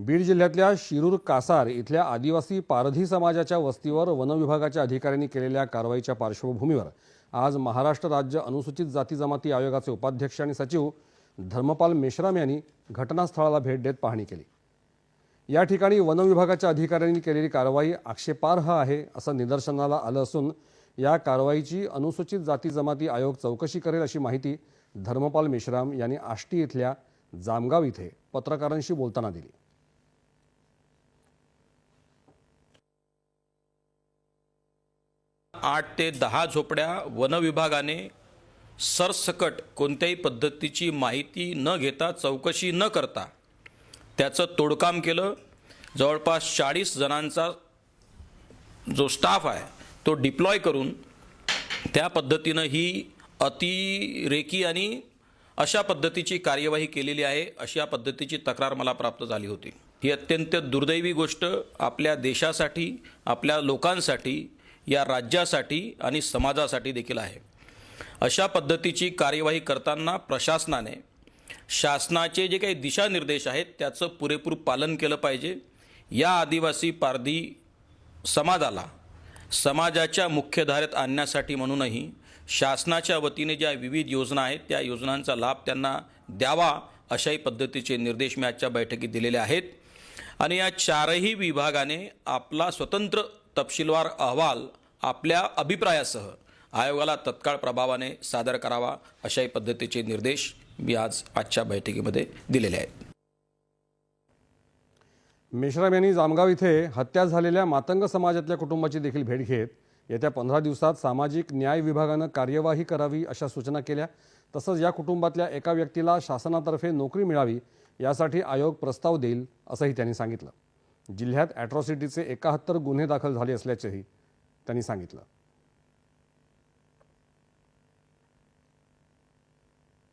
बीड जिल्ह्यातल्या शिरूर कासार इथल्या आदिवासी पारधी समाजाच्या वस्तीवर वनविभागाच्या अधिकाऱ्यांनी केलेल्या कारवाईच्या पार्श्वभूमीवर आज महाराष्ट्र राज्य अनुसूचित जाती जमाती आयोगाचे उपाध्यक्ष आणि सचिव धर्मपाल मेश्राम यांनी घटनास्थळाला भेट देत पाहणी केली. या ठिकाणी वनविभागाच्या अधिकाऱ्यांनी केलेली कारवाई आक्षेपार्ह आहे असं निदर्शनाला आलं असून या कारवाईची अनुसूचित जाती जमाती आयोग चौकशी करेल अशी माहिती धर्मपाल मेश्राम यांनी आष्टी इथल्या जामगाव इथे पत्रकारांशी बोलताना दिली. आठ ते दहा झोपड्या वनविभागाने सरसकट कोणत्याही पद्धतीची माहिती न घेता चौकशी न करता त्याचं तोडकाम केलं. जवळपास चाळीस जणांचा जो स्टाफ आहे तो डिप्लॉय करून त्या पद्धतीनं ही अतिरेकी आणि अशा पद्धतीची कार्यवाही केलेली आहे अशा पद्धतीची तक्रार मला प्राप्त झाली होती. ही अत्यंत दुर्दैवी गोष्ट आपल्या देशासाठी आपल्या लोकांसाठी या राज्यासाठी आणि समाजासाठी देखील आहे. अशा पद्धतीची कार्यवाही करताना प्रशासनाने शासनाचे जे काही दिशानिर्देश आहेत त्याचं पुरेपूर पालन केलं पाहिजे. या आदिवासी पारधी समाजाला समाजाच्या मुख्यधारेत आणण्यासाठी म्हणूनही शासनाच्या वतीने ज्या विविध योजना आहेत त्या योजनांचा लाभ त्यांना द्यावा अशाही पद्धतीचे निर्देश मी आजच्या बैठकीत दिलेले आहेत. आणि या चारही विभागाने आपला स्वतंत्र तपशीलवार अहवाल आपल्या अभिप्रायासह आयोगाला तत्काळ प्रभावाने सादर करावा अशाही पद्धतीचे निर्देश मी आज आजच्या बैठकीमध्ये दिलेले आहेत. मेश्राम यांनी जामगाव इथे हत्या झालेल्या मातंग समाजातल्या कुटुंबाची देखील भेट घेत येत्या पंधरा दिवसात सामाजिक न्याय विभागानं कार्यवाही करावी अशा सूचना केल्या. तसंच या कुटुंबातल्या एका व्यक्तीला शासनातर्फे नोकरी मिळावी यासाठी आयोग प्रस्ताव देईल असंही त्यांनी सांगितलं. जिल्ह्यात ॲट्रॉसिटीचे एकाहत्तर गुन्हे दाखल झाले असल्याचेही त्यांनी सांगितलं.